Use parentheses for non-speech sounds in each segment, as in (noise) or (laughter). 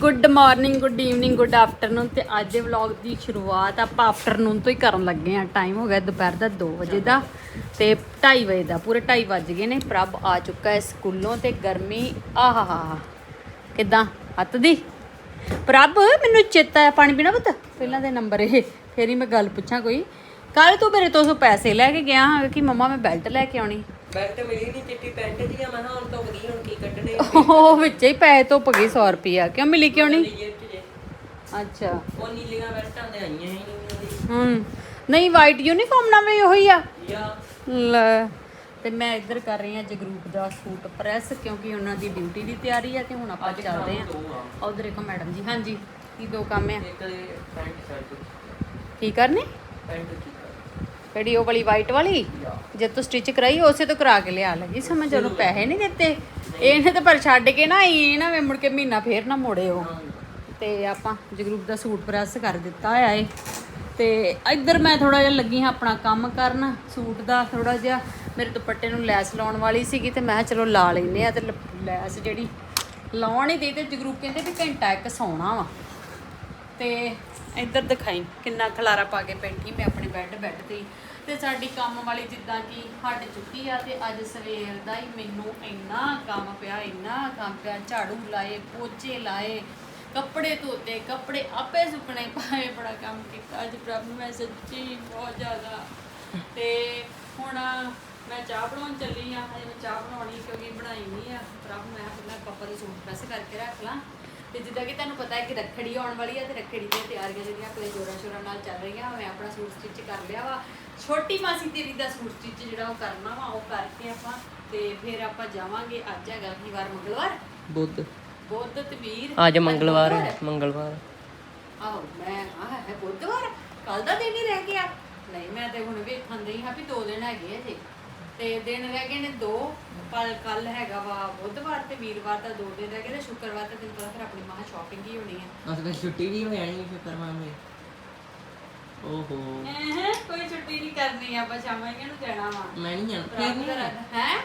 Good morning good evening good afternoon ਤੇ ਅੱਜ ਦੇ ਵਲੌਗ ਦੀ ਸ਼ੁਰੂਆਤ ਆਪਾਂ ਆਫਟਰਨੂਨ ਤੋਂ ਹੀ ਕਰਨ ਲੱਗੇ ਆ ਟਾਈਮ ਹੋ ਗਿਆ ਦੁਪਹਿਰ ਦਾ 2 ਵਜੇ ਦਾ ਤੇ 2:30 ਵਜੇ ਦਾ, ਪੂਰੇ 2:30 ਵੱਜ ਗਏ ਨੇ। ਪ੍ਰਭ ਆ ਚੁੱਕਾ ਹੈ ਸਕੂਲੋਂ ਤੇ ਗਰਮੀ ਆਹਾਹਾ ਕਿਦਾਂ? ਹੱਤ ਦੀ? ਪ੍ਰਭ, ਮੈਨੂੰ ਚੇਤਾ ਹੈ, ਪਾਣੀ ਪੀਣਾ ਪੁੱਤ? ਪਹਿਲਾਂ ਦੇ ਨੰਬਰ ਇਹ, ਫੇਰ ਹੀ ਮੈਂ ਗੱਲ ਪੁੱਛਾਂ ਕੋਈ। ਕੱਲ ਤੂੰ ਮੇਰੇ ਤੋਂ ਸੌ ਪੈਸੇ ਲੈ ਕੇ ਗਿਆ ਹਾਂ ਕਿ ਮੰਮਾ ਮੈਂ ਬੈਲਟ ਲੈ ਕੇ ਆਉਣੀ। ਬੈਲਟ ਮਿਲੀ ਨਹੀਂ ਚਿੱਟੀ ਪੈਂਟ ਜੀ ਆ ਮੈਂ ਕਿਹਾ ਹੁਣ ਤੋਂ ਗਈ ਹੁਣ ਕੀ ਕੱਢਣੇ? ਉਹ ਵਿੱਚ ਹੀ ਪੈਸੇ ਧੁੱਪ ਗਈ 100 ਰੁਪਿਆ ਕਿਉਂ ਮਿਲੀ ਕਿਉਂ ਨਹੀਂ ਜੇਬ 'ਚ ਜੇ। ਅੱਛਾ। ਉਹ ਨੀਲੀਆਂ ਬੈਲਟਾਂ ਤੇ ਆਈਆਂ ਹੀ ਨਹੀਂ ਉਹਦੀ ਹੂੰ। ਨਹੀਂ ਵਾਈਟ ਯੂਨੀਫਾਰਮ ਨਾਲ ਵੀ ਉਹੀ ਆ। ਯਾ। ਲੈ। ਤੇ ਮੈਂ ਇੱਧਰ ਕਰ ਰਹੀ ਹਾਂ ਜਗਰੂਪ ਦਾ ਸੂਟ ਪ੍ਰੈਸ ਕਿਉਂਕਿ ਉਹਨਾਂ ਦੀ ਡਿਊਟੀ ਦੀ ਤਿਆਰੀ ਆ ਤੇ ਹੁਣ ਆਪਾਂ ਚੱਲਦੇ ਆ। ਉਧਰ ਦੇਖੋ ਮੈਡਮ ਜੀ ਹਾਂਜੀ। ਕੀ ਦੋ ਕੰਮ ਆ? ਇੱਕ ਕੀ ਕਰਨੀ? ਪੈਂਟ ਕੀ ਕਿਹੜੀ ਉਹ ਵਾਲੀ ਵਾਈਟ ਵਾਲੀ? ਜਦ ਤੂੰ ਸਟਿਚ ਕਰਾਈ, ਉਸੇ ਤੋਂ ਕਰਾ ਕੇ ਲਿਆ ਲੱਗੀ ਸਮਝ ਉਹਨੂੰ ਪੈਸੇ ਨਹੀਂ ਦਿੱਤੇ। ਇਹਨੇ ਤਾਂ ਪਰ ਛੱਡ ਕੇ ਨਾ ਆਈ, ਇਹ ਨਾ ਵੇ ਮੁੜ ਕੇ ਮਹੀਨਾ ਫੇਰ ਨਾ ਮੋੜੇ ਉਹ ਤੇ ਆਪਾਂ ਜਗਰੂਪ ਦਾ ਸੂਟ ਪ੍ਰੈਸ ਕਰ ਦਿੱਤਾ ਹੋਇਆ ਏ ਤੇ ਇੱਧਰ ਮੈਂ ਥੋੜਾ ਜਿਹਾ ਲੱਗੀ ਹਾਂ ਆਪਣਾ ਕੰਮ ਕਰਨ। ਸੂਟ ਦਾ ਥੋੜਾ ਜਿਹਾ ਮੇਰੇ ਦੁਪੱਟੇ ਨੂੰ ਲੈਸ ਲਾਉਣ ਵਾਲੀ ਸੀਗੀ ਤੇ ਮੈਂ ਕਿਹਾ ਚਲੋ ਲਾ ਲੈਨੇ ਆ ਤੇ ਲ- ਲੈਸ ਜਿਹੜੀ ਲਾਉਣ ਹੀ ਦੇ ਤੇ ਜਗਰੂਪ ਕਹਿੰਦੇ ਵੀ ਘੰਟਾ ਇੱਕ ਸੌਣਾ ਵਾ। ਤੇ ਇੱਧਰ ਦਿਖਾਈ ਕਿੰਨਾ ਖਲਾਰਾ ਪਾ ਕੇ ਬੈਠੀ ਮੈਂ ਆਪਣੇ ਬੈੱਡ ਬੈੱਡ ਤੇ ਤੇ ਸਾਡੀ ਕੰਮ ਵਾਲੀ ਜਿੱਦਾਂ ਕਿ ਹੱਡ ਚੁੱਕੀ ਆ ਤੇ ਅੱਜ ਸਵੇਰ ਦਾ ਹੀ ਮੈਨੂੰ ਇੰਨਾ ਕੰਮ ਪਿਆ, ਇੰਨਾ ਕੰਮ ਪਿਆ। ਝਾੜੂ ਲਾਏ, ਪੋਚੇ ਲਾਏ, ਕੱਪੜੇ ਧੋਤੇ, ਕੱਪੜੇ ਆਪੇ ਸੁੱਕਣੇ ਪਾਏ, ਬੜਾ ਕੰਮ ਕੀਤਾ। ਅੱਜ ਪ੍ਰਭ ਨੂੰ ਮੈਂ ਸੱਚੀ ਬਹੁਤ ਜ਼ਿਆਦਾ। ਤੇ ਹੁਣ ਮੈਂ ਚਾਹ ਬਣਾਉਣ ਚੱਲੀ ਆ। ਹਜੇ ਮੈਂ ਚਾਹ ਬਣਾਉਣੀ ਕਿਉਂਕਿ ਬਣਾਈ ਨਹੀਂ ਆ। ਪ੍ਰਭ, ਮੈਂ ਪਹਿਲਾਂ ਪਾਪਾ ਦੇ ਸੂਟ ਪ੍ਰੈਸ ਕਰਕੇ ਰੱਖ ਲਾਂ। ਤੇ ਜਿੱਦਾਂ ਕਿ ਤੁਹਾਨੂੰ ਪਤਾ ਹੈ ਕਿ ਰੱਖੜੀ ਆਉਣ ਵਾਲੀ ਹੈ ਤੇ ਰੱਖੜੀ ਦੀਆਂ ਤਿਆਰੀਆਂ ਜਿਹੜੀਆਂ ਆਪਣੇ ਜੋਰਾਂ ਸ਼ੋਰਾਂ ਨਾਲ ਚੱਲ ਰਹੀਆਂ, ਮੈਂ ਆਪਣਾ ਸੂਟ ਸਟਿਚ ਕਰ ਲਿਆ ਵਾ। ਛੋਟੀ ਮਾਸੀ ਤੇਰੀ ਦਾ ਸੂਟ ਸਟਿਚ ਜਿਹੜਾ ਉਹ ਕਰਨਾ ਵਾ ਉਹ ਕਰਕੇ ਆਪਾਂ ਤੇ ਫਿਰ ਆਪਾਂ ਜਾਵਾਂਗੇ। ਅੱਜ ਹੈਗਾ ਕੀ ਵਾਰ ਮੰਗਲਵਾਰ? ਬੁੱਧ। ਬੁੱਧ ਤੇ ਵੀਰ ਅੱਜ ਮੰਗਲਵਾਰ ਹੈ ਮੰਗਲਵਾਰ। ਆਹੋ ਮੈਂ ਆਹ ਹੈ ਬੁੱਧਵਾਰ? ਕੱਲ ਦਾ ਦਿਨ ਹੀ ਰਹਿ ਗਿਆ। ਨਹੀਂ ਮੈਂ ਤੇ ਹੁਣ ਵੇਖਣ ਦਈ ਹਾਂ ਵੀ ਦੋ ਦਿਨ ਹੈਗੇ ਆ ਜੀ। ਤੇ ਦਿਨ ਰਹਿ ਗਏ ਨੇ ਦੋ। ਕੱਲ ਕੱਲ ਹੈਗਾ ਵਾ ਬੁੱਧਵਾਰ ਤੇ ਵੀਰਵਾਰ ਦਾ ਦੋ ਦਿਨ ਰਹਿ ਗਏ ਤੇ ਸ਼ੁੱਕਰਵਾਰ ਤੇ ਦਿਨ ਪਤਾ ਫਿਰ ਆਪਣੀ ਮਾਂ ਸ਼ਾਪਿੰਗ ਹੀ ਹੋਣੀ ਹੈ ਅਸ ਵਿੱਚ ਛੁੱਟੀ ਵੀ ਹੋ ਜਾਣੀ ਸ਼ੁਕਰਵਾਰ ਨੂੰ। ਓਹੋ। ਐਹ ਕੋਈ ਛੁੱਟੀ ਨਹੀਂ ਕਰਨੀ ਆਪਾਂ ਸ਼ਾਮਾਂ ਹੀ ਨੂੰ ਜਾਣਾ ਵਾ। ਮੈਂ ਨਹੀਂ ਜਾਣਾ ਫਿਰ ਨਹੀਂ ਦਾ ਜਾਣਾ। ਹੈ?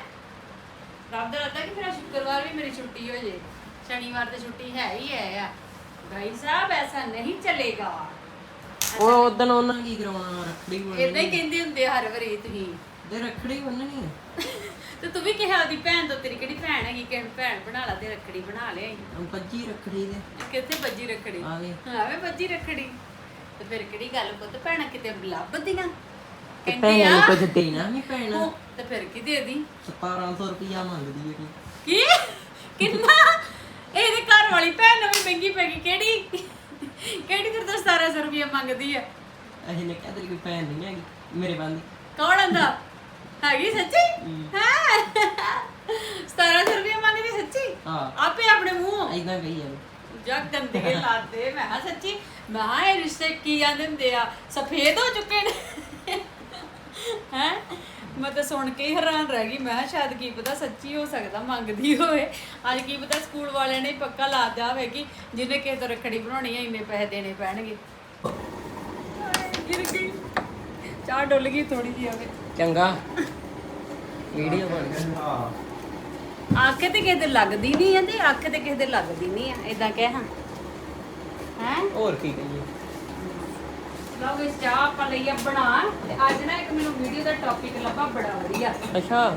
ਰੱਬ ਦਾ ਰੱਦਾ ਕਿ ਮੇਰਾ ਸ਼ੁੱਕਰਵਾਰ ਵੀ ਮੇਰੀ ਛੁੱਟੀ ਹੋ ਜੇ। ਸ਼ਨੀਵਾਰ ਤੇ ਛੁੱਟੀ ਹੈ ਹੀ ਹੈ ਆ। ਭਾਈ ਸਾਹਿਬ ਐਸਾ ਨਹੀਂ ਚੱਲੇਗਾ। ਉਹ ਉਦੋਂ ਉਹਨਾਂ ਕੀ ਕਰਾਉਣਾ ਰੱਖੜੀ ਇਦਾਂ ਬੰਨਣੀ ਹੀ ਕਹਿੰਦੇ ਹੁੰਦੇ ਆ ਹਰ ਵਾਰੀ ਤੁਸੀਂ। ਤੇ ਰੱਖੜੀ ਬੰਨਣੀ ਹੈ ਤੇ ਤੂੰ ਵੀ ਕਿਹਾ ਉਹਦੀ ਭੈਣ ਤੋਂ ਤੇਰੀ ਕਿਹੜੀ ਭੈਣ ਹੈਗੀ? ਕਿ ਭੈਣ ਬਣਾ ਲਾ ਤੇ ਰੱਖੜੀ ਬਣਾ ਲਿਆ ਉਹ ਪੱਜੀ ਰੱਖੜੀ ਦੇ ਕਿੱਥੇ ਬੱਜੀ ਰੱਖੜੀ? ਆ ਗਏ। ਆਵੇ ਬੱਜੀ ਰੱਖੜੀ। ਤੇ ਫਿਰ ਕਿਹੜੀ ਗੱਲ ਪੁੱਤ ਭੈਣਾਂ ਕਿਤੇ ਲੱਭਦੀਆਂ? ਤੇ ਕਹਿੰਦੇ ਭੈਣ ਆ ਕੁਝ ਦੇਣਾ ਨਹੀਂ ਉਹ ਤੇ ਫਿਰ ਕੀ ਦੇ ਦੀ? 1700 ਰੁਪਇਆ ਮੰਗਦੀ ਹੈ ਕੀ? ਕਿੰਨਾ? ਇਹਦੇ ਘਰ ਵਾਲੀ ਭੈਣ ਨੂੰ ਵੀ ਮਹਿੰਗੀ ਪੈ ਗਈ ਕਿਹੜੀ? ਕਿਹੜੀ ਫਿਰ ਤਾਂ 1700 ਰੁਪਏ ਮੰਗਦੀ ਆ? ਅਸੀਂ ਨੇ ਕਿਹਾ ਤੇਰੀ ਕੋਈ ਭੈਣ ਨਹੀਂ ਹੈਗੀ ਮੇਰੇ ਬੰਦੀ ਕੌਣ ਆਂਦਾ? ਹੈਗੀ ਸੱਚੀ? ਹੈ। 1700 ਰੁਪਏ ਮੰਗਦੀ ਸੱਚੀ? ਹਾਂ। ਆਪੇ ਆਪਣੇ ਮੂੰਹ। ਐਦਾਂ ਕਹੀ ਜਾਵੇ। ਜਗ ਗੰਦਗੇ ਲਾਦੇ ਮੈਂ ਹਾਂ ਸੱਚੀ? ਮੈਂ ਹਾਂ ਇਹ ਰਿਸ਼ਤੇ ਕੀ ਆਂਦੇ ਹੁੰਦੇ ਆ? ਸਫੇਦ ਹੋ ਚੁੱਕੇ ਨੇ। ਹੈ? ਮੈਂ ਤਾਂ ਸੁਣ ਕੇ ਹੀ ਹੈਰਾਨ ਰਹਿ ਗਈ। ਮੈਂ ਕਿਹਾ ਸ਼ਾਇਦ ਕੀ ਪਤਾ ਸੱਚੀ ਹੋ ਸਕਦਾ ਮੰਗਦੀ ਹੋਵੇ। ਅੱਜ ਕੀ ਪਤਾ ਸਕੂਲ ਵਾਲਿਆਂ ਨੇ ਹੀ ਪੱਕਾ ਲਾ ਦਿਆ ਹੋਵੇ ਕਿ ਜਿਹਨੇ ਕਿਸੇ ਤੋਂ ਰੱਖੜੀ ਬਣਾਉਣੀ ਹੈ ਇੰਨੇ ਪੈਸੇ ਦੇਣੇ ਪੈਣਗੇ। ਹਾਏ, ਗਿਰ ਗਈ। ਚਾਹ ਡੁੱਲ ਗਈ ਥੋੜੀ ਜਿਹੀ ਆਵੇ। ਚੰਗਾ। ਵੀਡੀਓ ਬਣ ਗਈ। ਅੱਖ ਤੇ ਕਿਸੇ ਦੇ ਲੱਗਦੀ ਨਹੀਂ ਹੈ ਤੇ ਅੱਖ ਤੇ ਕਿਸੇ ਦੇ ਲੱਗਦੀ ਨਹੀਂ ਆ ਇਦਾਂ ਕਹਿ ਹਾਂ। ਹੈ? ਹੋਰ ਕੀ ਕਹੀਏ? ਲਓ ਇਸ ਚਾਹ ਆਪਾਂ ਲਈ ਆ ਬਣਾ ਤੇ ਅੱਜ ਨਾ ਇੱਕ ਮੈਨੂੰ ਵੀਡੀਓ ਦਾ ਟੌਪਿਕ ਲੱਭਾ ਬੜਾ ਵਧੀਆ। ਅੱਛਾ।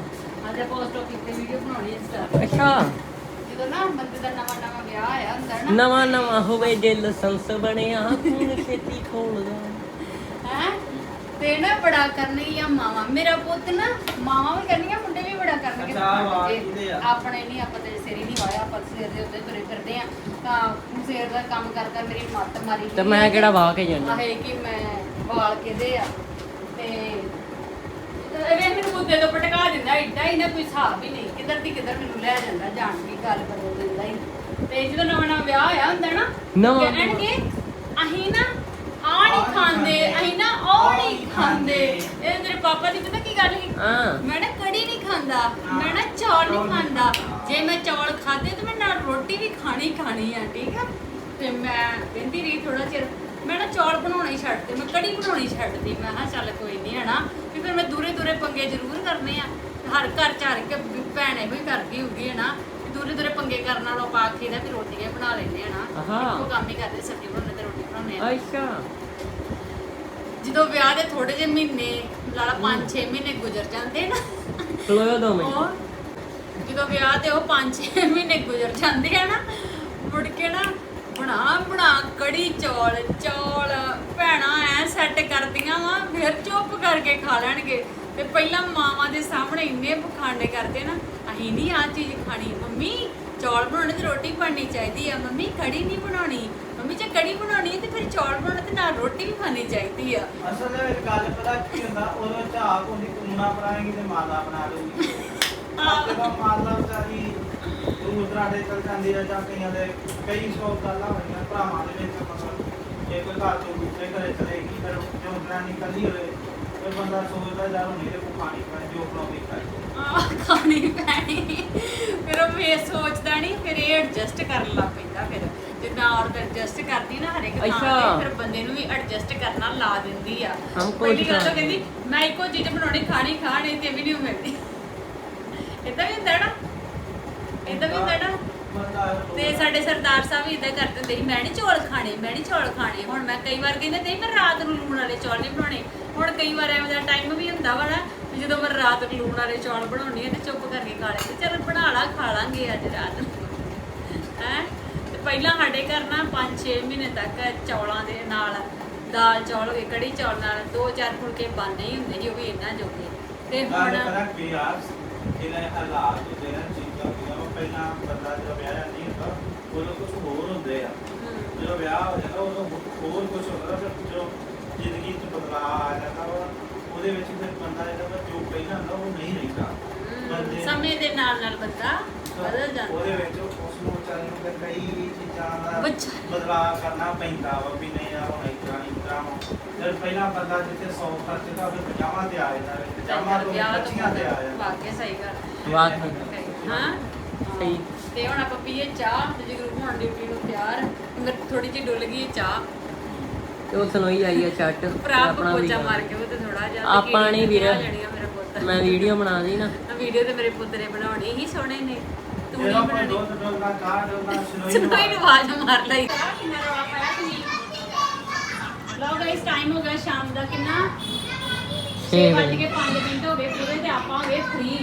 ਅੱਜ ਆਪਾਂ ਉਸ ਟੌਪਿਕ ਤੇ ਵੀਡੀਓ ਬਣਾਉਣੀ ਹੈ ਸਟਾਰਟ ਅੱਛਾ। ਜਦੋਂ ਨਾ ਬੰਦੇ ਦਾ ਨਵਾਂ ਨਵਾਂ ਵਿਆਹ ਆਇਆ ਹੁੰਦਾ ਨਾ। ਨਵਾਂ ਨਵਾਂ ਹੋਵੇ ਜੇ ਲਾਇਸੈਂਸ ਬਣਿਆ ਖੂਨ ਛੇਤੀ ਖੋਲਦਾ ਹੈ? ਤੇ ਨਾ ਬੜਾ ਕਰਨੀ ਆ ਮਾਵਾ। ਮੇਰਾ ਪੁੱਤ ਨਾ ਮਾਵਾ ਵੀ ਕਰਨੀਆਂ ਮੁੰਡੇ ਵੀ ਬੜਾ ਕਰਨਗੇ ਜੇ ਆਪਣੇ ਨਹੀਂ ਆਪਾਂ ਤੇ ਸਿਰ ਹੀ ਨਹੀਂ ਵਾਇਆ ਆਪਾਂ ਤਾਂ ਸਿਰ ਦੇ ਉੱਤੇ ਤੁਰੇ ਫਿਰਦੇ ਆ। ਤਾਂ ਸਿਰ ਦਾ ਕੰਮ ਕਰ ਕਰ ਮੇਰੀ ਮੱਤ ਮਾਰੀ ਤੇ ਮੈਂ ਕਿਹੜਾ ਵਾਹ ਕੇ ਜਾਣਾ ਆਹੇ ਕਿ ਮੈਂ ਵਾਲ ਕਿਹਦੇ ਆ? ਤੇ ਇਹ ਮੈਨੂੰ ਮੁੱਦੇ ਤੋਂ ਪਟਕਾ ਦਿੰਦਾ ਏਡਾ ਹੀ ਨਾ ਕੋਈ ਹਿਸਾਬ ਹੀ ਨਹੀਂ। ਕਿੱਧਰ ਦੀ ਕਿੱਧਰ ਮੈਨੂੰ ਲੈ ਜਾਂਦਾ ਜਾਣ ਦੀ ਗੱਲ ਬਦਲ ਦਿੰਦਾ ਹੀ ਤੇ ਜਦੋਂ ਨਵਾਂ ਨਵਾਂ ਵਿਆਹ ਹੋਇਆ ਹੁੰਦਾ ਨਾ ਨਵਾਂ- ਅਸੀਂ ਨਾ ਆ ਨਹੀਂ ਖਾਂਦੇ ਅਸੀਂ ਨਾ ਉਹ ਨਹੀਂ ਖਾਂਦੇ। ਇਹ ਤੇਰੇ ਪਾਪਾ ਦੀ ਪਤਾ ਕੀ ਗੱਲ ਸੀ? ਹਾਂ। ਮੈਂ ਨਾ ਕੜੀ ਨਹੀਂ ਖਾਂਦਾ ਮੈਂ ਨਾ ਚੌਲ ਨਹੀਂ ਖਾਂਦਾ। ਜੇ ਮੈਂ ਚੌਲ ਖਾਦੇ ਤੇ ਮੈਂ ਨਾਲ ਰੋਟੀ ਵੀ ਖਾਣੀ ਖਾਣੀ ਆ ਠੀਕ ਆ? ਤੇ ਮੈਂ ਕਹਿੰਦੀ ਰਹੀ ਥੋੜਾ ਚਿਰ ਮੈਂ ਨਾ ਚੌਲ ਬਣਾਉਣਾ ਹੀ ਛੱਡਤੇ ਮੈਂ ਕੜੀ ਬਣਾਉਣੀ ਛੱਡਤੀ ਮੈਂ ਹਾਂ ਚੱਲ ਕੋਈ ਨਹੀਂ ਹਨਾ ਵੀ ਫਿਰ ਮੈਂ ਦੂਰੇ ਦੂਰੇ ਪੰਗੇ ਜ਼ਰੂਰ ਕਰਨੇ ਆ। ਹਰ ਘਰ ਚ ਹਰ ਇੱਕ ਭੈਣੇ ਵੀ ਕਰਦੀ ਹੋਊਗੀ ਹਨਾ ਦੂਰੇ ਦੂਰੇ ਦੂਰੇ ਪੰਗੇ ਕਰਨ ਨਾਲੋਂ ਪਾ ਕੇ ਨਾ ਵੀ ਰੋਟੀਆਂ ਬਣਾ ਲੈਂਦੇ ਆ ਨਾ ਹਾਂ। ਇੱਕੋ ਕੰਮ ਹੀ ਕਰਦੇ ਸਬਜ਼ੀ ਬਣਾਉਂਦੇ ਬਣਾਉਂਦੇ ਆ ਅੱਛਾ ਜਦੋਂ ਵਿਆਹ ਦੇ ਥੋੜੇ ਜਿਹੇ ਮਹੀਨੇ ਲਾਲਾ 5-6 ਮਹੀਨੇ ਗੁਜ਼ਰ ਜਾਂਦੇ ਨਾ। ਖਲੋਇਓ ਦੋ ਉਹ ਜਦੋਂ ਵਿਆਹ ਤੇ ਉਹ 5-6 ਮਹੀਨੇ ਗੁਜ਼ਰ ਜਾਂਦੇ ਆ ਨਾ ਮੁੜ ਕੇ ਨਾ ਬਣਾ ਬਣਾ ਕੜੀ ਚੌਲ ਚੌਲ ਭੈਣਾ ਐ ਸੈੱਟ ਕਰਦੀਆਂ ਵਾ ਫਿਰ ਚੁੱਪ ਕਰਕੇ ਖਾ ਲੈਣਗੇ। ਤੇ ਪਹਿਲਾਂ ਮਾਵਾਂ ਦੇ ਸਾਹਮਣੇ ਇੰਨੇ ਪਖਾਂਡੇ ਕਰਦੇ ਨਾ ਅਸੀਂ ਨਹੀਂ ਆ ਚੀਜ਼ ਖਾਣੀ। ਮੰਮੀ ਚੌਲ ਬਣਾਉਣੇ ਤੇ ਰੋਟੀ ਬਣਨੀ ਚਾਹੀਦੀ ਆ। ਮੰਮੀ ਕੜੀ ਨਹੀਂ ਬਣਾਉਣੀ। ਮੰਮੀ ਜੇ ਕੜੀ ਬਣਾਉਣੀ ਹੈ ਤੇ ਫਿਰ ਚੌਲ ਬਣਾਉਣੇ ਤੇ ਨਾਲ ਰੋਟੀ ਵੀ ਖਾਣੀ ਚਾਹੀਦੀ ਆ। ਅਸਲ ਦੇ ਵਿੱਚ ਗੱਲ ਪਤਾ ਕੀ ਹੁੰਦਾ ਉਦੋਂ ਝਾਕ ਹੁੰਦੀ ਕੁਮਣਾ ਬਣਾਏਗੀ ਤੇ ਮਾਤਾ ਬਣਾ ਲਊਗੀ। ਜਦੋਂ ਮਾਤਾ ਵਿਚਾਰੀ ਦੂਰ ਦਰਾਡੇ ਚਲ ਜਾਂਦੀ ਹੈ ਜਾਂ ਕਈਆਂ ਦੇ ਕਈ ਸੌ ਗੱਲਾਂ ਹੋਈਆਂ ਭਰਾਵਾਂ ਦੇ ਵਿੱਚ ਮਤਲਬ ਜੇ ਕੋਈ ਘਰ ਤੋਂ ਦੂਸਰੇ ਘਰੇ ਚਲੇਗੀ ਫਿਰ ਜੋ ਦਰਾਨੀ ਕੱਲੀ ਹੋਵੇ ਫਿਰ ਬੰਦਾ ਸੋਚਦਾ ਯਾਰ ਹੁਣ ਇਹਦੇ ਕੋ ਖਾਣੀ ਪੈਣੀ ਜੋ ਬਣਾਉਂਦੀ ਖਾਈ ਆਹ ਖਾਣੀ ਪੈਣੀ। ਫਿਰ ਉਹ ਵੇ ਸੋਚਦਾ ਨਹੀਂ ਫਿਰ ਇਹ ਐਡਜਸਟ ਕਰਨ ਲੱਗ ਪੈਂਦਾ ਫਿਰ। ਜਿੱਦਾਂ ਔਰਤ ਐਡਜਸਟ ਕਰਦੀ ਨਾ ਹਰ ਇੱਕ ਥਾਂ ਅੱਛਾ। ਤੇ ਫਿਰ ਬੰਦੇ ਨੂੰ ਵੀ ਐਡਜਸਟ ਕਰਨਾ ਲਾ ਦਿੰਦੀ ਆ। ਪਹਿਲੀ ਗੱਲ ਤਾਂ ਤਾਂ- ਕਹਿੰਦੀ ਮੈਂ ਇੱਕੋ ਚੀਜ਼ ਬਣਾਉਣੀ ਖਾਣੀ ਖਾਣੀ ਤੇ ਵੀ ਨਹੀਂ ਮਿਲਦੀ। ਇਦਾਂ ਵੀ ਹੁੰਦਾ ਨਾ। ਇਦਾਂ ਵੀ ਹੁੰਦਾ ਨਾ। ਤੇ ਸਾਡੇ ਸਰਦਾਰ ਸਾਹਿਬ ਵੀ ਇਦਾਂ ਕਰਦੇ ਹੁੰਦੇ ਸੀ ਮੈਂ ਨਹੀਂ ਚੌਲ ਖਾਣੇ ਮੈਂ ਨਹੀਂ ਚੌਲ ਖਾਣੇ। ਹੁਣ ਮੈਂ ਕਈ ਵਾਰ ਕਹਿੰਦੇ ਨਹੀਂ ਮੈਂ ਰਾਤ ਨੂੰ ਲੂਣ ਵਾਲੇ ਚੌਲ ਨਹੀਂ ਬਣਾਉਣੇ। ਹੁਣ ਕਈ ਵਾਰ ਐਵੇਂ ਦਾ ਟਾਈਮ ਵੀ ਹੁੰਦਾ ਵਾ ਨਾ ਵੀ ਜਦੋਂ ਮੈਂ ਰਾਤ ਨੂੰ ਲੂਣ ਵਾਲੇ ਚੌਲ ਬਣਾਉਣੀ ਹੈ ਤੇ ਚੁੱਪ ਕਰਕੇ ਖਾ ਲੈਂਦੇ ਚਲ ਬਣਾ ਲਾ ਖਾ ਲਾਂਗੇ ਅੱਜ ਰਾਤ ਨੂੰ। ਪਹਿਲਾਂ ਸਾਡੇ ਘਰ ਨਾ 5-6 ਮਹੀਨੇ ਤੱਕ ਚੌਲਾਂ ਦੇ ਨਾਲ ਦਾਲ ਚੌਲ ਹੋ ਗਏ ਕੜੀ ਚੌਲ ਨਾਲ ਦੋ ਚਾਰ ਫੁਲਕੇ ਬਣਨੇ ਹੀ ਹੁੰਦੇ ਸੀ ਉਹ ਵੀ ਇੰਨਾ ਜੋਗੇ। ਤੇ ਹੁਣ ਕਰਾਂ ਕਿ ਯਾਰ ਇਹਨਾਂ ਹਾਲਾਤ ਹੁੰਦੇ ਨੇ ਚੀਜ਼ਾਂ ਹੁੰਦੀਆਂ ਵਾ ਪਹਿਲਾਂ ਬੰਦਾ ਜਦੋਂ ਵਿਆਹ ਨਹੀਂ ਹੁੰਦਾ ਉਦੋਂ ਕੁਝ ਹੋਰ ਹੁੰਦੇ ਆ। ਹਮ, ਜਦੋਂ ਵਿਆਹ ਹੋ ਜਾਂਦਾ ਉਦੋਂ ਹੋਰ ਕੁਝ ਹੁੰਦਾ ਫਿਰ ਜੋ ਜ਼ਿੰਦਗੀ 'ਚ ਬਦਲਾਅ ਆ ਜਾਂਦਾ ਵਾ ਉਹਦੇ ਵਿੱਚ ਫਿਰ ਬੰਦਾ ਜਿਹੜਾ ਜੋ ਪਹਿਲਾਂ ਹੁੰਦਾ ਉਹ ਨਹੀਂ ਰਹਿੰਦਾ। ਸਮੇਂ ਦੇ ਨਾਲ ਨਾਲ ਬੰਦਾ ਬਦਲ ਜਾਂਦਾ। ਉਹਦੇ ਵਿੱਚ ਉਸ ਨੂੰ ਵਿਚਾਰੇ ਨੂੰ ਫਿਰ ਕਈ ਚੀਜ਼ਾਂ ਦਾ ਬੱਚਾ- ਬਦਲਾਅ ਕਰਨਾ ਪੈਂਦਾ ਵਾ ਵੀ ਨਹੀਂ ਯਾਰ ਹੁਣ ਇਸ ਤਰ੍ਹਾਂ ਨਹੀਂ ਇਸ ਤਰ੍ਹਾਂ ਵਾ। ਜਦ ਪਹਿਲਾਂ ਬੰਦਾ ਜਿੱਥੇ 100 ਖਰਚਦਾ ਫਿਰ 50 ਤੇ ਆ ਜਾਂਦਾ ਵੇ 50 ਤੋਂ ਵਿਆਹ ਤੋਂ 25 ਤੇ ਆ ਜਾਂਦਾ। ਵਾਕਿਆ ਸਹੀ ਗੱਲ। ਵਾਕਈ ਹਾਂ। ਸਹੀ। ਤੇ ਹੁਣ ਆਪਾਂ ਪੀਏ ਚਾਹ ਤੇ ਜਗਰੂ ਹੁਣ ਡਿਊਟੀ ਨੂੰ ਤਿਆਰ ਮੇਰੇ ਥੋੜੀ ਜਿਹੀ ਡੁੱਲ ਗਈ ਚਾਹ। ਤੇ ਉਹ ਆਈ ਆ ਆਪਣਾ ਪੋਚਾ ਮਾਰ ਕੇ ਉਹ ਤੇ ਥੋੜਾ ਜਿਹਾ ਆਪਾਂ ਨੀ ਵੀਰ। ਮੇਰਾ ਪੁੱਤ। ਮੈਂ ਵੀਡੀਓ ਬਣਾ ਦੀ ਨਾ। ਵੀਡੀਓ ਤੇ ਮੇਰੇ ਪੁੱਤ ਨੇ ਬਣਾਉਣੀ ਹੀ ਸੋਹਣੇ ਨੇ। ਤੂੰ ਜਦੋਂ ਨਹੀਂ ਆਪਾਂ ਬਣਾਉਣੀ। ਦੁੱਧ ਡੋਲਦਾ ਚਾਹ ਡੋਲਦਾ ਸੁਣੋਈ ਨੂੰ ਆਵਾਜ਼ ਮਾਰ ਲਈ ਕਿੰਨਾ ਰੌਲਾ ਪਾਇਆ ਤੁਸੀਂ? ਲਓ ਗਾਇਸ ਟਾਈਮ ਹੋ ਗਿਆ ਸ਼ਾਮ ਦਾ ਕਿੰਨਾ? 6 ਛੇ ਵੱਜ ਵਜੇ। ਕੇ 5 ਮਿੰਟ ਹੋ ਗਏ ਪੂਰੇ ਤੇ ਆਪਾਂ ਹੋ ਗਏ ਫ੍ਰੀ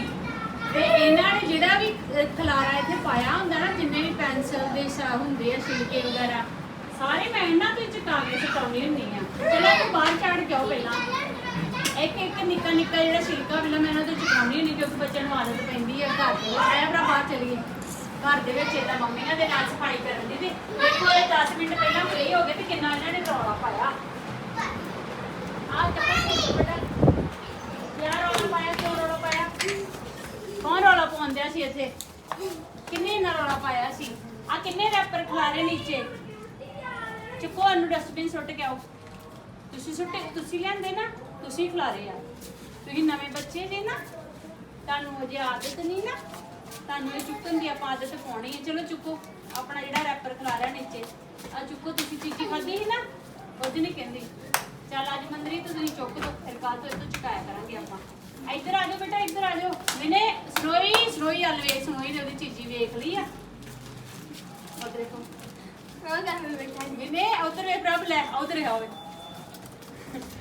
ਤੇ ਇਹਨਾਂ ਨੇ ਜਿਹੜਾ ਵੀ ਖਲਾਰਾ ਇੱਥੇ ਪਾਇਆ ਹੁੰਦਾ ਨਾ ਜਿੰਨੇ ਵੀ ਪੈਨਸਲ ਦੇ ਸਾ ਹੁੰਦੇ ਆ ਛਿਲਕੇ ਵਗੈਰਾ ਸਾਰੇ ਮੈਂ ਇਹਨਾਂ ਤੋਂ ਚੁਕਾ ਕੇ ਸੁਕਾਉਣੀ ਹੁੰਦੀ ਆ। ਚਲੋ ਤੂੰ ਬਾਹਰ ਚੜ ਕੇ ਆਓ ਪਹਿਲਾਂ। ਇੱਕ ਇੱਕ ਨਿੱਕਾ ਨਿੱਕਾ ਜਿਹੜਾ ਛਿਲਕਾ ਪਹਿਲਾਂ ਮੈਂ ਇਹਨਾਂ ਤੋਂ ਚੁਕਾਉਣੀ ਹੁੰਦੀ ਕਿਉਂਕਿ ਬੱਚਿਆਂ ਨੂੰ ਆਦਤ ਪੈਂਦੀ ਹੈ ਘਰ ਦੇ ਵਿੱਚ। ਆਇਆ ਭਰਾ ਬਾਹਰ ਚਲੀਏ। ਘਰ ਦੇ ਵਿੱਚ ਇਹਦਾ ਮੰਮੀਆਂ ਦੇ ਨਾਲ ਸਫ਼ਾਈ ਕਰਨ ਦੀ ਤੇ ਦੇਖੋ, ਇਹ 10 ਮਿੰਟ ਪਹਿਲਾਂ ਫ੍ਰੀ ਹੋ ਗਏ ਤੇ ਕਿੰਨਾ ਇਹਨਾਂ ਨੇ ਰੌਲਾ ਪਾਇਆ। ਆ ਚੱਪਲ ਬੇਟਾ ਯਾਰ ਰੌਲਾ ਪਾਇਆ, ਕਿਉਂ ਰੌਲਾ ਪਾਇਆ? ਕੌਣ ਰੌਲਾ ਪਾਉਂਦਿਆ ਸੀ ਇੱਥੇ? ਕਿੰਨੇ ਨਾ ਰੌਲਾ ਪਾਇਆ ਸੀ? ਆ ਕਿੰਨੇ ਰੈਪਰ ਖਲਾਰੇ ਨੀਚੇ? ਚੁੱਕੋ, ਇਹਨੂੰ ਡਸਟਬਿਨ ਸੁੱਟ ਕੇ ਆਓ। ਤੁਸੀਂ ਸੁੱਟੇ, ਤੁਸੀਂ ਲਿਆਂਦੇ ਨਾ? ਤੁਸੀਂ ਖਲਾਰੇ ਆ। ਤੁਸੀਂ ਨਵੇਂ ਬੱਚੇ ਜੇ ਨਾ ਤੁਹਾਨੂੰ ਅਜੇ ਆਦਤ ਨਹੀਂ ਨਾ ਤੁਹਾਨੂੰ ਇਹ ਚੁੱਕਣ ਦੀ ਆਪਾਂ ਆਦਤ ਪਾਉਣੀ ਹੈ। ਚਲੋ ਚੁੱਕੋ ਆਪਣਾ ਜਿਹੜਾ ਰੈਪਰ ਖਲਾਰਾ ਨੀਚੇ। ਆ ਚੁੱਕੋ ਤੁਸੀਂ ਚੀਚੀ ਖਾਧੀ ਸੀ ਨਾ? ਉਹ ਨਹੀਂ ਕਹਿੰਦੀ। ਚੱਲ ਅੱਜ ਮੰਦਰੀ ਤੁਸੀਂ ਚੁੱਕ ਦੋ ਫਿਰ ਕੱਲ ਤੋਂ ਇਹ ਤੋਂ ਚੁਕਾਇਆ ਕਰਾਂਗੇ ਆਪਾਂ। ਇੱਧਰ ਆ ਜਾਓ ਬੇਟਾ ਇੱਧਰ ਆ ਜਾਓ। ਮੈਨੇ ਸਨੋਈ ਸਨੋਈ ਵੱਲ ਵੇਖ ਸਨੋਈ ਨੇ ਉਹਦੀ ਚੀਜ਼ੀ ਵੇਖ ਲਈ ਆ। ਉਹ ਦੇਖੋ। ਮੈਨੇ ਉਧਰ ਵੇ ਪ੍ਰਭ ਲੈ ਉਧਰ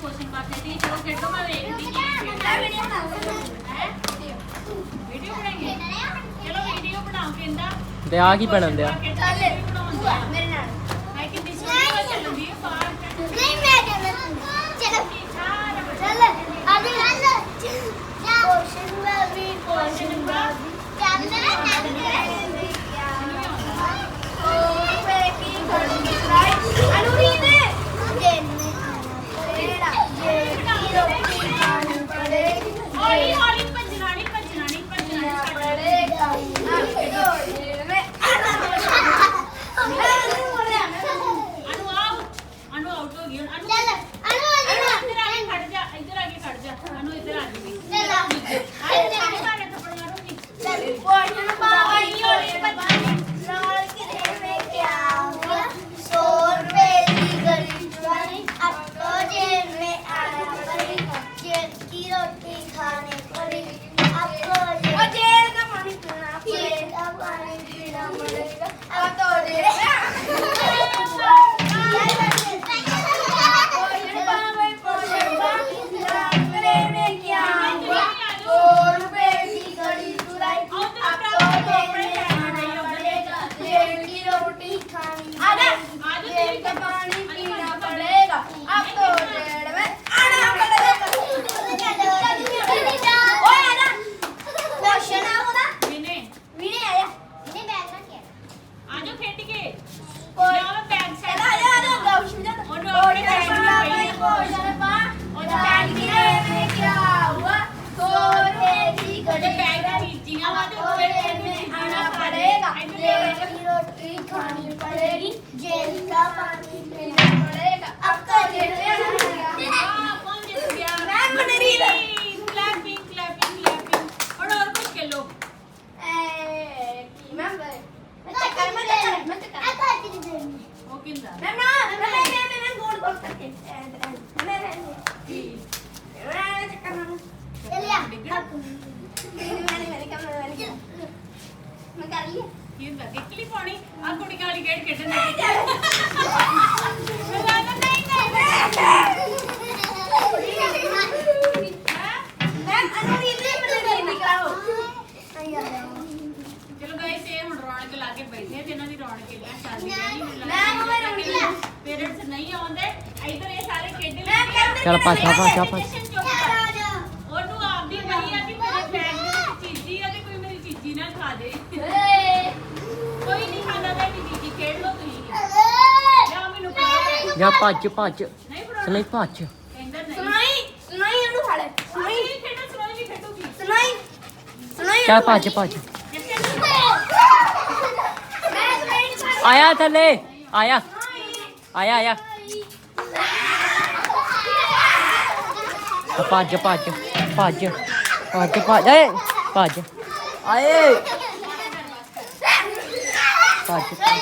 ਕੁਐਸਚਨ ਪਾਕੇ ਦੀ ਜੋ ਕਿਹੜੋ ਮੈਂ ਵੇਖਦੀ ਵੀਡੀਓ ਬਣਾਈਏ? ਚਲੋ ਵੀਡੀਓ ਬਣਾਓ ਕਹਿੰਦਾ ਤੇ ਆ ਕੀ ਬਣਨ ਦਿਆ? ਮੈਂ ਕਿੰਨੀ ਸੋਹਣੀ ਵਾ ਚੱਲਦੀ ਹੈ ਬਾਹਰ ਨਹੀਂ ਭੱਜਣਾ ਨਹੀਂ ਭੱਜਣਾ ਨਹੀਂ ਚੱਲ ਪਾਛਾ ਪਾਛਾ ਪਾਛਾ। ਉਹਨੂੰ ਆਪਦੀ ਪਈ ਆ ਕਿ ਮੇਰੇ ਬੈਗ ਦੇ ਵਿੱਚ ਚੀਜ਼ੀ ਆ ਤੇ ਕੋਈ ਮੇਰੀ ਚੀਜ਼ੀ ਨਾ ਖਾ ਦੇ। ਕੋਈ ਨਹੀਂ ਖਾਂਦਾ ਤੁਹਾਡੀ ਚੀਜ਼ੀ ਖੇਡ ਲਓ ਤੁਸੀਂ। ਲਿਆ ਮੈਨੂੰ ਪਾ ਜਾ ਭੱਜ ਭੱਜ। ਨਹੀਂ ਫੜਾਉਣਾ ਸਨੀ ਭੱਜ। ਕਹਿੰਦਾ ਨਹੀਂ। ਸੁਣਾਈ ਸੁਣਾਈ ਇਹਨੂੰ ਫੜ ਸੁਣਾਈ ਖੇਡੋ ਸੁਣਾਈ ਵੀ ਖੇਡੂਗੀ। ਸੁਣਾਈ ਸੁਣਾਈ ਚੱਲ ਭੱਜ ਭੱਜ। ਜਿੱਥੇ ਮੈਂ ਸੁਣਾਈ ਫੜ ਆਇਆ ਥੱਲੇ। ਆਇਆ। ਆਇਆ ਆਇਆ। ਭੱਜ ਭੱਜ ਭੱਜ ਭੱਜ ਭੱਜ ਏ ਭੱਜ ਆਏ ਭੱਜ ਭੱਜ।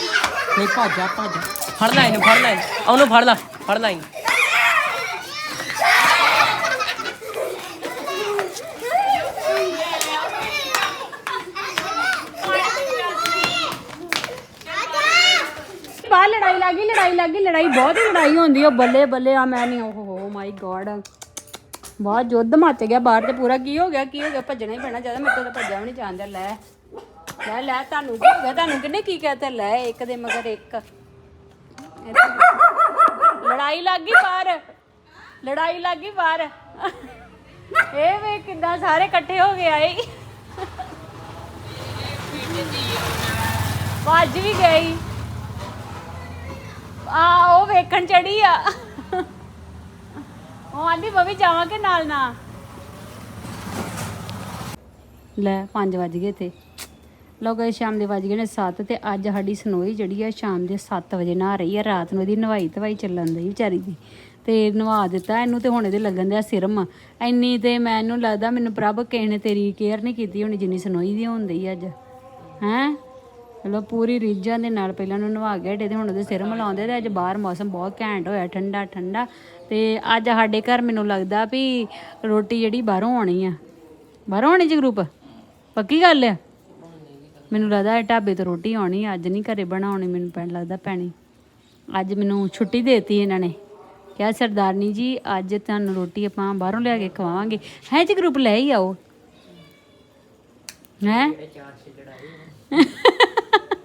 ਨਹੀਂ ਭੱਜ ਆ ਭੱਜ ਫੜ ਲੈ ਇਹਨੂੰ ਫੜ ਲੈ। ਉਹਨੂੰ ਫੜ ਲੈ ਫੜ ਲੈ। ਬਾਹਰ ਲੜਾਈ ਲੱਗੀ ਲੜਾਈ ਲੱਗੀ ਲੜਾਈ ਬਹੁਤ ਹੀ ਲੜਾਈ ਹੁੰਦੀ ਆ ਬੱਲੇ ਬੱਲੇ ਆ ਮੈਂ ਨਹੀਂ ਓਹ ਹੋ ਮਾਈ ਗॉड ਬਹੁਤ ਯੁੱਧ ਮੱਚ ਗਿਆ ਬਾਹਰ ਤੇ ਪੂਰਾ ਕੀ ਹੋ ਗਿਆ, ਕੀ ਹੋ ਗਿਆ? ਭੱਜਣਾ ਹੀ ਪੈਣਾ, ਜ਼ਿਆਦਾ ਮੇਰੇ ਤੋਂ ਤਾਂ ਭੱਜਿਆ ਵੀ ਨਹੀਂ ਜਾਂਦਾ ਲੈ। ਲੈ ਲੈ, ਤੁਹਾਨੂੰ ਕੀ ਹੋ ਗਿਆ? ਤੁਹਾਨੂੰ ਕਿੰਨੇ ਕੀ ਕਹਤਾ ਲੈ, ਇੱਕ ਦੇ ਮਗਰ ਇੱਕ। ਲੜਾਈ ਲੱਗ ਗਈ ਬਾਹਰ। ਲੜਾਈ ਲੱਗ ਗਈ ਬਾਹਰ। ਇਹ ਵੇ ਕਿੱਦਾਂ ਸਾਰੇ ਇਕੱਠੇ ਹੋ ਗਏ ਆਏ। ਭੱਜ ਵੀ ਗਈ। ਆ, ਉਹ ਵੇਖਣ ਚੜੀ ਆ। ਉਹ ਆਂਦੀ ਬਵੀ ਜਾਵਾਂਗੇ ਨਾਲ ਨਾ? ਲੈ 5 ਵਜ ਗਏ ਤੇ ਲੋਕ ਸ਼ਾਮ ਦੇ ਵਜ ਗਏ ਨੇ 7 ਤੇ ਅੱਜ ਸਾਡੀ ਸਨੋਈ ਜਿਹੜੀ ਆ ਸ਼ਾਮ ਦੇ 7 ਵਜੇ ਨਹਾ ਰਹੀ ਆ। ਰਾਤ ਨੂੰ ਇਹਦੀ ਨਵਾਈ ਧਵਾਈ ਚੱਲਣ ਦੀ ਵਿਚਾਰੀ ਦੀ। ਤੇ ਨਵਾ ਦਿੱਤਾ, ਇਹਨੂੰ ਤੇ ਹੁਣ ਇਹਦੇ ਲੱਗਣ ਦਿਆ ਸਿਰਮ। ਇੰਨੀ ਤੇ ਮੈਨੂੰ ਲੱਗਦਾ ਮੈਨੂੰ ਪ੍ਰਭ ਕਿਸੇ ਨੇ ਤੇਰੀ ਕੇਅਰ ਨਹੀਂ ਕੀਤੀ ਹੋਣੀ, ਜਿੰਨੀ ਸਨੋਈ ਦੀ ਹੁੰਦੀ ਅੱਜ। ਹੈਂ? ਚਲੋ ਪੂਰੀ ਰੀਝਾਂ ਦੇ ਨਾਲ ਪਹਿਲਾਂ ਨੂੰ ਨਵਾ ਕੇ ਹਟੇ ਤੇ ਹੁਣ ਉਹਦੇ ਸਿਰ ਮਲਾਉਂਦੇ ਤੇ ਅੱਜ ਬਾਹਰ ਮੌਸਮ ਬਹੁਤ ਘੈਂਟ ਹੋਇਆ ਠੰਡਾ ਠੰਡਾ। ਤੇ ਅੱਜ ਸਾਡੇ ਘਰ ਮੈਨੂੰ ਲੱਗਦਾ ਵੀ ਰੋਟੀ ਜਿਹੜੀ ਬਾਹਰੋਂ ਆਉਣੀ ਆ। ਬਾਹਰੋਂ ਆਉਣੀ ਜੀ ਗਰੁੱਪ ਪੱਕੀ ਗੱਲ ਆ? ਮੈਨੂੰ ਲੱਗਦਾ ਇਹ ਢਾਬੇ ਤੋਂ ਰੋਟੀ ਆਉਣੀ ਅੱਜ ਨਹੀਂ ਘਰੇ ਬਣਾਉਣੀ ਮੈਨੂੰ ਪੈਣ ਲੱਗਦਾ ਪੈਣੀ। ਅੱਜ ਮੈਨੂੰ ਛੁੱਟੀ ਦੇਤੀ ਇਹਨਾਂ ਨੇ। ਕਿਹਾ ਸਰਦਾਰਨੀ ਜੀ ਅੱਜ ਤੁਹਾਨੂੰ ਰੋਟੀ ਆਪਾਂ ਬਾਹਰੋਂ ਲਿਆ ਕੇ ਖਵਾਵਾਂਗੇ। ਹੈ ਜੀ ਗਰੁੱਪ ਲੈ ਹੀ ਆਓ। ਹੈ? (laughs)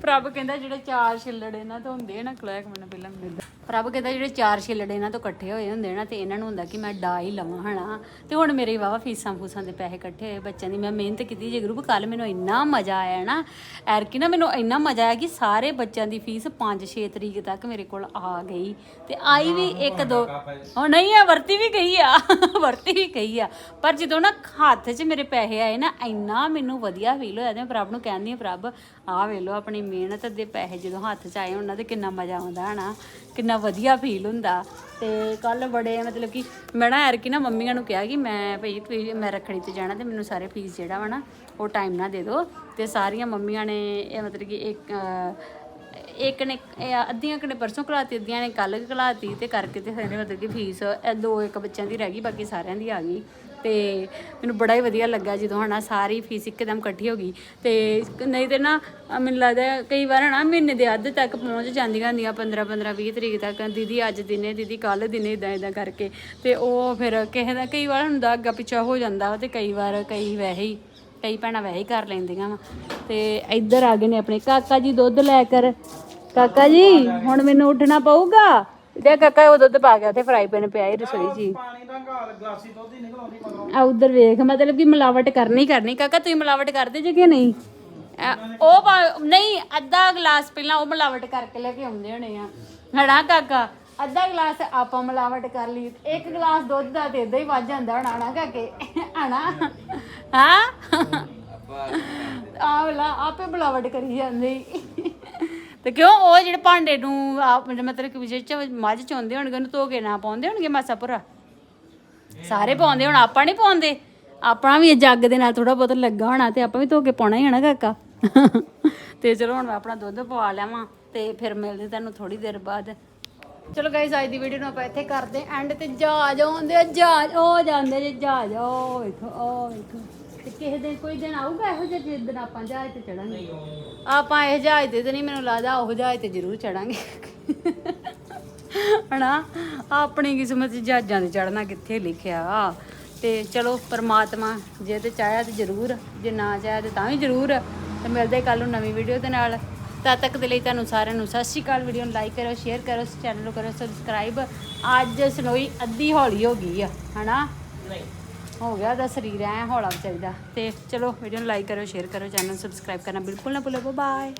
ਪ੍ਰਭ ਕਹਿੰਦਾ ਜਿਹੜੇ ਚਾਰ ਛਿੱਲੜ ਇਹਨਾਂ ਤੋਂ ਹੁੰਦੇ ਆ ਨਾ ਕਲੈਕ ਮੈਨੂੰ ਪਹਿਲਾਂ ਮੈਨੂੰ ਦੱਸ। ਪ੍ਰਭ ਕਹਿੰਦਾ ਜਿਹੜੇ ਚਾਰ ਛਿੱਲੜ ਇਹਨਾਂ ਤੋਂ ਇਕੱਠੇ ਹੋਏ ਹੁੰਦੇ ਨਾ ਤੇ ਇਹਨਾਂ ਨੂੰ ਹੁੰਦਾ ਕਿ ਮੈਂ ਡਾ ਹੀ ਲਵਾਂ ਹਨਾ? ਤੇ ਹੁਣ ਮੇਰੇ ਵਾਵਾ ਫੀਸਾਂ ਫੂਸਾਂ ਦੇ ਪੈਸੇ ਇਕੱਠੇ ਹੋਏ ਬੱਚਿਆਂ ਦੀ ਮੈਂ ਮਿਹਨਤ ਕੀਤੀ ਜੇ ਗਰੁੱਪ ਕੱਲ ਮੈਨੂੰ ਇੰਨਾ ਮਜ਼ਾ ਆਇਆ ਨਾ ਐਰਕੀ ਨਾ ਮੈਨੂੰ ਇੰਨਾ ਮਜ਼ਾ ਆਇਆ ਕਿ ਸਾਰੇ ਬੱਚਿਆਂ ਦੀ ਫੀਸ 5-6 ਤਰੀਕ ਤੱਕ ਮੇਰੇ ਕੋਲ ਆ ਗਈ। ਤੇ ਆਈ ਵੀ ਇੱਕ ਦੋ ਉਹ ਨਹੀਂ ਆ ਵਰਤੀ ਵੀ ਗਈ ਆ (laughs) ਵਰਤੀ ਵੀ ਗਈ ਆ। ਪਰ ਜਦੋਂ ਨਾ ਹੱਥ 'ਚ ਮੇਰੇ ਪੈਸੇ ਆਏ ਨਾ ਇੰਨਾ ਮੈਨੂੰ ਵਧੀਆ ਫੀਲ ਹੋਇਆ ਤੇ ਮੈਂ ਪ੍ਰਭ ਨੂੰ ਕਹਿੰਦੀ ਆ ਪ੍ਰਭ ਆਹ ਵੇਖ ਲਓ, ਆਪਣੀ ਮਿਹਨਤ ਦੇ ਪੈਸੇ ਜਦੋਂ ਹੱਥ 'ਚ ਆਏ ਉਹਨਾਂ ਤੇ ਕਿੰਨਾ ਮਜ਼ਾ ਆਉਂਦਾ ਹਨਾ, ਕਿੰਨਾ ਵਧੀਆ ਫੀਲ ਹੁੰਦਾ। ਤੇ ਕੱਲ ਬੜੇ ਮਤਲਬ ਕਿ ਮੈਂ ਨਾ ਐਰਕੀ ਨਾ ਮੰਮੀਆਂ ਨੂੰ ਕਿਹਾ ਕਿ ਮੈਂ ਭਈ ਤੁਸੀਂ- ਮੈਂ ਰੱਖੜੀ ਤੇ ਜਾਣਾ ਤੇ ਮੈਨੂੰ ਸਾਰੇ ਫੀਸ ਜਿਹੜਾ ਵਾ ਨਾ, ਉਹ ਟਾਈਮ ਨਾਲ ਦੇ ਦਿਓ ਤੇ ਸਾਰੀਆਂ ਮੰਮੀਆਂ ਨੇ ਇਹ ਮਤਲਬ ਕਿ ਇੱਕ ਇੱਕ ਨੇ, ਇਹ ਅੱਧੀਆਂ ਕਨੇ ਪਰਸੋਂ ਕਲਾਤੀ, ਅੱਧੀਆਂ ਨੇ ਕੱਲ ਕਲਾਤੀ ਤੇ ਕਰਕੇ ਤੇ ਫਿਰ ਮਤਲਬ ਕਿ ਫੀਸ ਦੋ ਇੱਕ ਬੱਚਿਆਂ ਦੀ ਰਹਿ ਗਈ, ਬਾਕੀ ਸਾਰਿਆਂ ਦੀ ਆ ਗਈ। ਤੇ ਮੈਨੂੰ ਬੜਾ ਹੀ ਵਧੀਆ ਲੱਗਾ ਜਦੋਂ ਹਨਾ ਸਾਰੀ ਫੀਸ ਇੱਕਦਮ ਇਕੱਠੀ ਹੋ ਗਈ। ਤੇ ਨਹੀਂ ਤੇ ਨਾ, ਮੈਨੂੰ ਲੱਗਦਾ ਕਈ ਵਾਰ ਹਨਾ ਮਹੀਨੇ ਦੇ ਅੱਧ ਤੱਕ ਪਹੁੰਚ ਜਾਂਦੀਆਂ ਹੁੰਦੀਆਂ 15 15 20 ਤਰੀਕ ਤੱਕ, ਦੀਦੀ ਅੱਜ ਦਿਨੇ, ਦੀਦੀ ਕੱਲ ਦਿਨੇ ਇਦਾਂ ਇਦਾਂ ਕਰਕੇ। ਤੇ ਉਹ ਫਿਰ ਕਿਸੇ ਦਾ ਕਈ ਵਾਰ ਹੁੰਦਾ ਅੱਗਾ ਪਿੱਛਾ ਹੋ ਜਾਂਦਾ ਵਾ ਤੇ ਕਈ ਵਾਰ ਕਈ ਵੈਸੇ ਹੀ, ਕਈ ਭੈਣਾਂ ਵੈਸੇ ਹੀ ਕਰ ਲੈਂਦੀਆਂ ਵਾ। ਤੇ ਇੱਧਰ ਆ ਗਏ ਨੇ ਆਪਣੇ। ਕਾਕਾ ਜੀ ਦੁੱਧ ਲੈ ਕਰ। ਕਾਕਾ ਜੀ, ਹੁਣ ਮੈਨੂੰ ਉੱਠਣਾ ਪਊਗਾ? ਤੇ ਕਾਕਾ ਉਹ ਦੁੱਧ ਪਾ ਗਿਆ ਤੇ ਫਰਾਈ ਪੈਨ ਪਿਆ ਹੀ ਰਸੋਈ 'ਚ ਹੀ। ਪਾਣੀ ਦਾ ਘਾਲ ਗਲਾਸੀ ਦੁੱਧ ਹੀ ਨਿਕਲਾਉਂਦੀ ਮਗਰੋਂ। ਆ ਉਧਰ ਵੇਖ ਮਤਲਬ ਕਿ ਮਿਲਾਵਟ ਕਰਨੀ ਕਰਨੀ। ਕਾਕਾ ਤੁਸੀਂ ਮਿਲਾਵਟ ਕਰਦੇ ਜੇ ਕਿ ਨਹੀਂ? ਉਹ ਪਾ- ਨਹੀਂ ਅੱਧਾ ਗਲਾਸ ਪਹਿਲਾਂ ਉਹ ਮਿਲਾਵਟ ਕਰਕੇ ਲੈ ਕੇ ਆਉਂਦੇ ਹੋਣੇ ਆ। ਹਣਾ ਕਾਕਾ? ਅੱਧਾ ਗਲਾਸ ਆਪਾਂ ਮਿਲਾਵਟ ਕਰ ਲਈ। ਇੱਕ ਗਲਾਸ ਦੁੱਧ ਦਾ ਤੇ ਇਦਾਂ ਹੀ ਵੱਜ ਜਾਂਦਾ ਹੋਣਾ ਨਾ ਕਾਕੇ? ਹਣਾ ਹਾਂ? ਆਵਲਾ ਆਪੇ ਮਿਲਾਵਟ ਕਰੀ ਜਾਂਦੇ। ਈ। ਤੇ ਕਿਉਂ ਉਹ ਜਿਹੜੇ ਭਾਂਡੇ ਨੂੰ ਆਪ ਮਤਲਬ ਕਿ ਵਿਜੇ ਚ ਮੱਝ ਚੋਂਦੇ ਹੋਣਗੇ, ਉਹਨੂੰ ਧੋ ਕੇ ਨਾ ਪਾਉਂਦੇ ਹੋਣਗੇ ਮਾਸਾ ਭੁਰਾ? ਸਾਰੇ ਪਾਉਂਦੇ ਹੁਣ, ਆਪਾਂ ਨਹੀਂ ਪਾਉਂਦੇ। ਆਪਣਾ ਵੀ ਇਹ ਜੱਗ ਦੇ ਨਾਲ ਥੋੜਾ ਬਹੁਤ ਲੱਗਾ ਹੋਣਾ ਤੇ ਆਪਾਂ ਵੀ ਧੋ ਕੇ ਪਾਉਣਾ ਹੀ ਹੈ ਨਾ ਕਾਕਾ। ਤੇ ਚਲੋ ਹੁਣ ਮੈਂ ਆਪਣਾ ਦੁੱਧ ਪਵਾ ਲਿਆਵਾਂ ਤੇ ਫਿਰ ਮਿਲਦੇ ਤੁਹਾਨੂੰ ਥੋੜੀ ਦੇਰ ਬਾਅਦ। ਚਲੋ ਗਾਇਸ ਅੱਜ ਦੀ ਵੀਡੀਓ ਨੂੰ ਆਪਾਂ ਇੱਥੇ ਕਰਦੇ ਐਂਡ ਤੇ ਜਹਾਜ਼ ਆਉਂਦੇ ਆ ਜਹਾਜ਼ ਉਹ ਜਾਂਦੇ ਜੇ ਜਹਾਜ਼ ਉਹ ਵੇਖੋ ਉਹ ਵੇਖੋ। ਤੇ ਕਿਸੇ ਦਿਨ ਕੋਈ ਦਿਨ ਆਊਗਾ ਇਹੋ ਜਿਹਾ ਜਿਸ ਦਿਨ ਆਪਾਂ ਜਹਾਜ਼ ਤੇ ਚੜਾਂਗੇ ਆਪਾਂ ਇਹ ਜਹਾਜ਼ ਤੇ ਤਾਂ ਨਹੀਂ ਮੈਨੂੰ ਲੱਗਦਾ ਉਹ ਜਹਾਜ਼ ਤੇ ਜ਼ਰੂਰ ਚੜਾਂਗੇ ਹਨਾ? ਆਪਣੀ ਕਿਸਮਤ 'ਚ ਜਹਾਜ਼ਾਂ ਤੇ ਚੜਨਾ ਕਿੱਥੇ ਲਿਖਿਆ? ਤੇ ਚਲੋ ਪਰਮਾਤਮਾ ਜੇ ਤੇ ਚਾਹਿਆ ਤੇ ਜ਼ਰੂਰ ਜੇ ਨਾ ਚਾਹਿਆ ਤੇ ਤਾਂ ਵੀ ਜ਼ਰੂਰ। ਤੇ ਮਿਲਦੇ ਕੱਲ ਨੂੰ ਨਵੀਂ ਵੀਡੀਓ ਦੇ ਨਾਲ। ਤਦ ਤੱਕ ਦੇ ਲਈ ਤੁਹਾਨੂੰ ਸਾਰਿਆਂ ਨੂੰ ਸਤਿ ਸ਼੍ਰੀ ਅਕਾਲ। ਵੀਡੀਓ ਨੂੰ ਲਾਈਕ ਕਰੋ ਸ਼ੇਅਰ ਕਰੋ ਚੈਨਲ ਨੂੰ ਕਰੋ ਸਬਸਕ੍ਰਾਈਬ ਅੱਜ ਸਨੋਈ ਅੱਧੀ ਹੌਲੀ ਹੋ ਗਈ ਆ ਹਨਾ? ਨਹੀਂ। ਹੋ ਗਿਆ, ਉਹਦਾ ਸਰੀਰ ਐ ਹੌਲਾ ਚਾਹੀਦਾ ਤੇ ਚਲੋ ਵੀਡੀਓ ਨੂੰ ਲਾਈਕ ਕਰੋ ਸ਼ੇਅਰ ਕਰੋ ਚੈਨਲ ਨੂੰ ਸਬਸਕ੍ਰਾਈਬ ਕਰਨਾ ਬਿਲਕੁਲ ਨਾ ਭੁੱਲੋ। ਬਾਏ